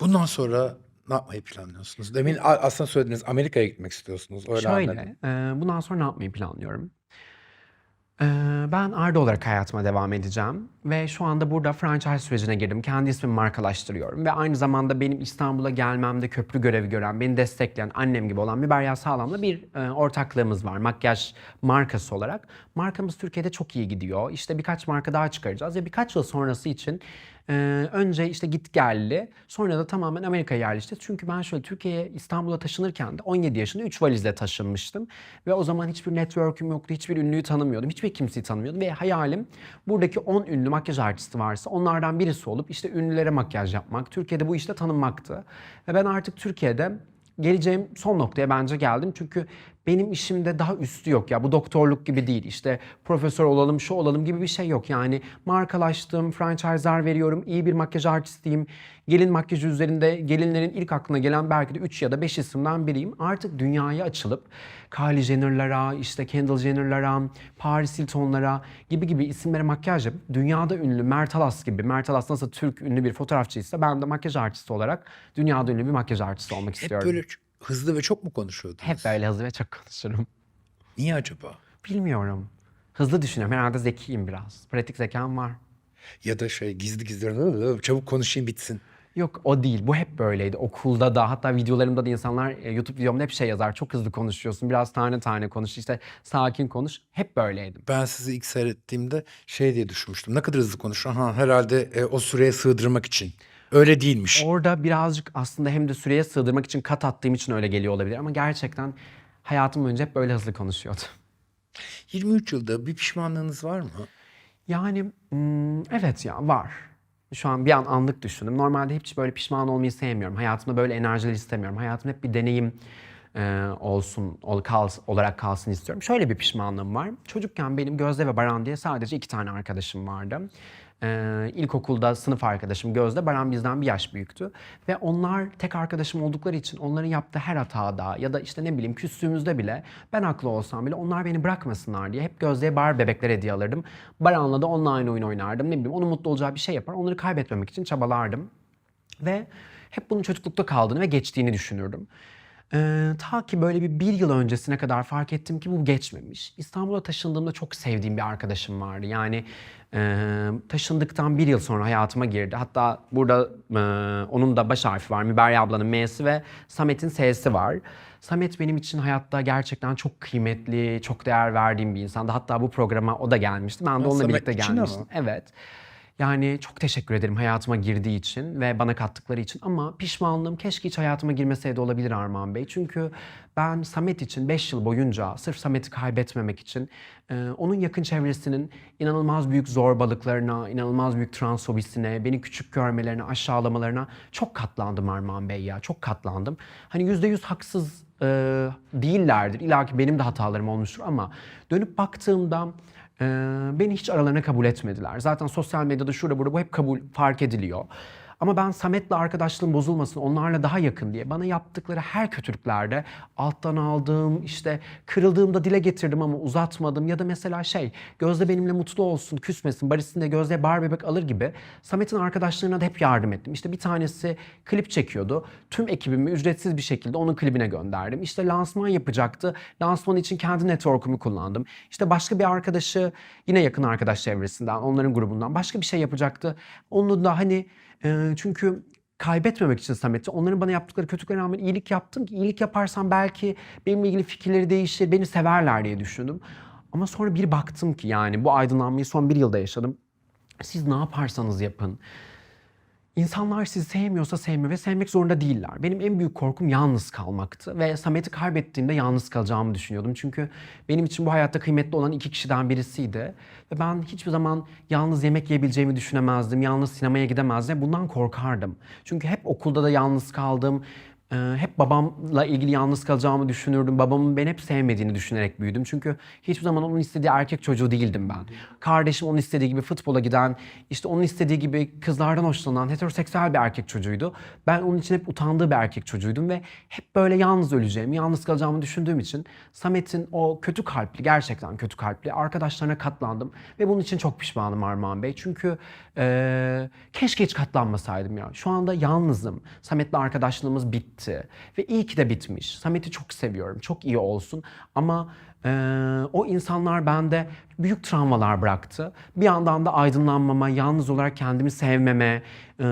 Bundan sonra ne yapmayı planlıyorsunuz? Demin aslında söylediniz Amerika'ya gitmek istiyorsunuz. Öyle anladım. Şöyle, e, bundan sonra ne yapmayı planlıyorum? E, ben Arda olarak hayatıma devam edeceğim ve şu anda burada franchise sürecine girdim. Kendi ismimi markalaştırıyorum ve aynı zamanda benim İstanbul'a gelmemde köprü görevi gören, beni destekleyen annem gibi olan Müberya Sağlam'la bir e, ortaklığımız var makyaj markası olarak. Markamız Türkiye'de çok iyi gidiyor. İşte birkaç marka daha çıkaracağız ve birkaç yıl sonrası için e, önce işte git geldi sonra da tamamen Amerika'ya yerleşti. Çünkü ben şöyle Türkiye'ye İstanbul'a taşınırken de 17 yaşında 3 valizle taşınmıştım. Ve o zaman hiçbir network'üm yoktu, hiçbir ünlüyü tanımıyordum, hiçbir kimseyi tanımıyordum. Ve hayalim buradaki 10 ünlü makyaj artisti varsa onlardan birisi olup işte ünlülere makyaj yapmak, Türkiye'de bu işte tanınmaktı. Ve ben artık Türkiye'de geleceğim son noktaya bence geldim. Çünkü benim işimde daha üstü yok ya. Bu doktorluk gibi değil. İşte profesör olalım, şu olalım gibi bir şey yok. Yani markalaştım, franchise'lar veriyorum, iyi bir makyaj artistiyim. Gelin makyajı üzerinde gelinlerin ilk aklına gelen belki de 3 ya da 5 isimden biriyim. Artık dünyaya açılıp Kylie Jenner'lara, işte Kendall Jenner'lara, Paris Hilton'lara gibi gibi isimlere makyaj yapıp dünyada ünlü Mert Alas gibi, Mert Alas nasıl Türk ünlü bir fotoğrafçıysa ben de makyaj artisti olarak dünyada ünlü bir makyaj artisti olmak Hep istiyorum. böyle ç- hızlı ve çok mu konuşuyordunuz? Hep böyle hızlı ve çok konuşurum. Niye acaba? Bilmiyorum. Hızlı düşünüyorum. Herhalde zekiyim biraz. Pratik zekam var. Ya da şey gizli gizli çabuk konuşayım bitsin. Yok o değil. Bu hep böyleydi. Okulda da hatta videolarımda da insanlar e, YouTube videomda hep şey yazar. Çok hızlı konuşuyorsun. Biraz tane tane konuş. işte sakin konuş. Hep böyleydim. Ben sizi ilk seyrettiğimde şey diye düşünmüştüm. Ne kadar hızlı konuşuyor. Ha, herhalde e, o süreye sığdırmak için. Öyle değilmiş. Orada birazcık aslında hem de süreye sığdırmak için kat attığım için öyle geliyor olabilir. Ama gerçekten hayatım boyunca hep böyle hızlı konuşuyordum. 23 yılda bir pişmanlığınız var mı? Yani hmm, evet ya var. Şu an bir an anlık düşündüm. Normalde hiç böyle pişman olmayı sevmiyorum. Hayatımda böyle enerjiler istemiyorum. Hayatım hep bir deneyim e, olsun ol, kal, olarak kalsın istiyorum. Şöyle bir pişmanlığım var. Çocukken benim Gözde ve Baran diye sadece iki tane arkadaşım vardı. Ee, ilkokulda sınıf arkadaşım Gözde, Baran bizden bir yaş büyüktü. Ve onlar tek arkadaşım oldukları için onların yaptığı her hatada ya da işte ne bileyim küstüğümüzde bile ben haklı olsam bile onlar beni bırakmasınlar diye hep Gözde'ye bar bebekler hediye alırdım. Baran'la da online oyun oynardım. Ne bileyim onun mutlu olacağı bir şey yapar. Onları kaybetmemek için çabalardım. Ve hep bunun çocuklukta kaldığını ve geçtiğini düşünürdüm. Ee, ta ki böyle bir bir yıl öncesine kadar fark ettim ki bu geçmemiş. İstanbul'a taşındığımda çok sevdiğim bir arkadaşım vardı. Yani e, taşındıktan bir yıl sonra hayatıma girdi. Hatta burada e, onun da baş harfi var. Müberya ablanın M'si ve Samet'in S'si var. Samet benim için hayatta gerçekten çok kıymetli, çok değer verdiğim bir insandı. Hatta bu programa o da gelmişti. Ben de onunla Samet birlikte için gelmiştim. ama. Evet. Yani çok teşekkür ederim hayatıma girdiği için ve bana kattıkları için ama pişmanlığım keşke hiç hayatıma girmeseydi olabilir Armağan Bey. Çünkü ben Samet için 5 yıl boyunca sırf Samet'i kaybetmemek için e, onun yakın çevresinin inanılmaz büyük zorbalıklarına, inanılmaz büyük transfobisine, beni küçük görmelerine, aşağılamalarına çok katlandım Armağan Bey ya. Çok katlandım. Hani %100 haksız e, değillerdir. İlla ki benim de hatalarım olmuştur ama dönüp baktığımda beni hiç aralarına kabul etmediler. Zaten sosyal medyada şurada burada bu hep kabul fark ediliyor. Ama ben Samet'le arkadaşlığım bozulmasın, onlarla daha yakın diye bana yaptıkları her kötülüklerde alttan aldığım, işte kırıldığımda dile getirdim ama uzatmadım ya da mesela şey Gözde benimle mutlu olsun, küsmesin, Barış'ın da Gözde'ye bar bebek alır gibi Samet'in arkadaşlarına da hep yardım ettim. İşte bir tanesi klip çekiyordu. Tüm ekibimi ücretsiz bir şekilde onun klibine gönderdim. İşte lansman yapacaktı. Lansman için kendi network'ümü kullandım. İşte başka bir arkadaşı yine yakın arkadaş çevresinden, onların grubundan başka bir şey yapacaktı. Onu da hani çünkü kaybetmemek için Samet'i onların bana yaptıkları kötülüklere rağmen iyilik yaptım ki iyilik yaparsam belki benimle ilgili fikirleri değişir, beni severler diye düşündüm. Ama sonra bir baktım ki yani bu aydınlanmayı son bir yılda yaşadım. Siz ne yaparsanız yapın. İnsanlar sizi sevmiyorsa sevmiyor ve sevmek zorunda değiller. Benim en büyük korkum yalnız kalmaktı ve Samet'i kaybettiğimde yalnız kalacağımı düşünüyordum. Çünkü benim için bu hayatta kıymetli olan iki kişiden birisiydi. Ve ben hiçbir zaman yalnız yemek yiyebileceğimi düşünemezdim, yalnız sinemaya gidemezdim. Bundan korkardım. Çünkü hep okulda da yalnız kaldım. E, hep babamla ilgili yalnız kalacağımı düşünürdüm. Babamın beni hep sevmediğini düşünerek büyüdüm. Çünkü hiçbir zaman onun istediği erkek çocuğu değildim ben. Kardeşim onun istediği gibi futbola giden, işte onun istediği gibi kızlardan hoşlanan heteroseksüel bir erkek çocuğuydu. Ben onun için hep utandığı bir erkek çocuğuydum ve hep böyle yalnız öleceğimi, yalnız kalacağımı düşündüğüm için Samet'in o kötü kalpli, gerçekten kötü kalpli arkadaşlarına katlandım ve bunun için çok pişmanım Armağan Bey. Çünkü eee, keşke hiç katlanmasaydım ya. Şu anda yalnızım. Samet'le arkadaşlığımız bitti ve iyi ki de bitmiş. Samet'i çok seviyorum, çok iyi olsun ama eee, o insanlar bende büyük travmalar bıraktı. Bir yandan da aydınlanmama, yalnız olarak kendimi sevmeme, eee,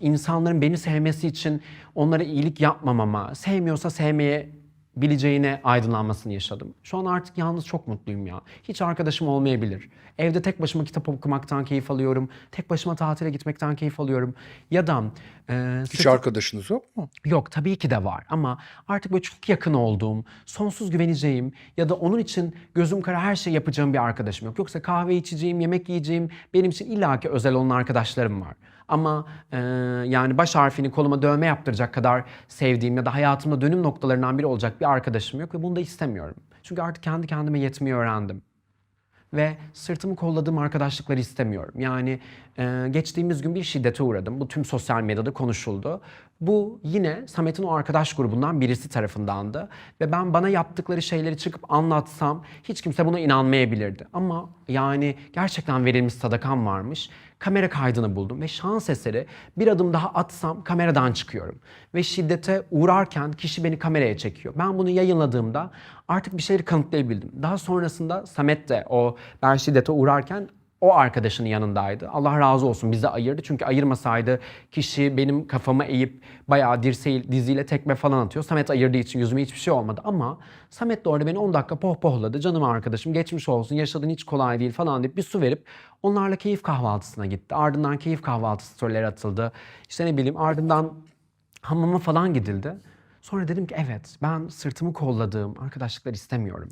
insanların beni sevmesi için onlara iyilik yapmamama, sevmiyorsa sevmeye bileceğine aydınlanmasını yaşadım. Şu an artık yalnız çok mutluyum ya. Hiç arkadaşım olmayabilir. Evde tek başıma kitap okumaktan keyif alıyorum. Tek başıma tatile gitmekten keyif alıyorum. Ya da e, Hiç sırtı- arkadaşınız yok mu? Yok tabii ki de var ama artık böyle çok yakın olduğum, sonsuz güveneceğim ya da onun için gözüm kara her şey yapacağım bir arkadaşım yok. Yoksa kahve içeceğim, yemek yiyeceğim benim için illaki özel olan arkadaşlarım var. Ama e, yani baş harfini koluma dövme yaptıracak kadar sevdiğim ya da hayatımda dönüm noktalarından biri olacak bir arkadaşım yok ve bunu da istemiyorum. Çünkü artık kendi kendime yetmeyi öğrendim ve sırtımı kolladığım arkadaşlıkları istemiyorum. Yani e, geçtiğimiz gün bir şiddete uğradım. Bu tüm sosyal medyada konuşuldu. Bu yine Samet'in o arkadaş grubundan birisi tarafındandı. Ve ben bana yaptıkları şeyleri çıkıp anlatsam hiç kimse buna inanmayabilirdi. Ama yani gerçekten verilmiş sadakam varmış. Kamera kaydını buldum ve şans eseri bir adım daha atsam kameradan çıkıyorum. Ve şiddete uğrarken kişi beni kameraya çekiyor. Ben bunu yayınladığımda artık bir şeyleri kanıtlayabildim. Daha sonrasında Samet de o ben şiddete uğrarken o arkadaşının yanındaydı. Allah razı olsun bizi ayırdı. Çünkü ayırmasaydı kişi benim kafama eğip bayağı dirseği, diziyle tekme falan atıyor. Samet ayırdığı için yüzüme hiçbir şey olmadı. Ama Samet de orada beni 10 dakika pohpohladı. Canım arkadaşım geçmiş olsun yaşadığın hiç kolay değil falan deyip bir su verip onlarla keyif kahvaltısına gitti. Ardından keyif kahvaltısı storyleri atıldı. İşte ne bileyim ardından hamama falan gidildi. Sonra dedim ki evet ben sırtımı kolladığım arkadaşlıklar istemiyorum.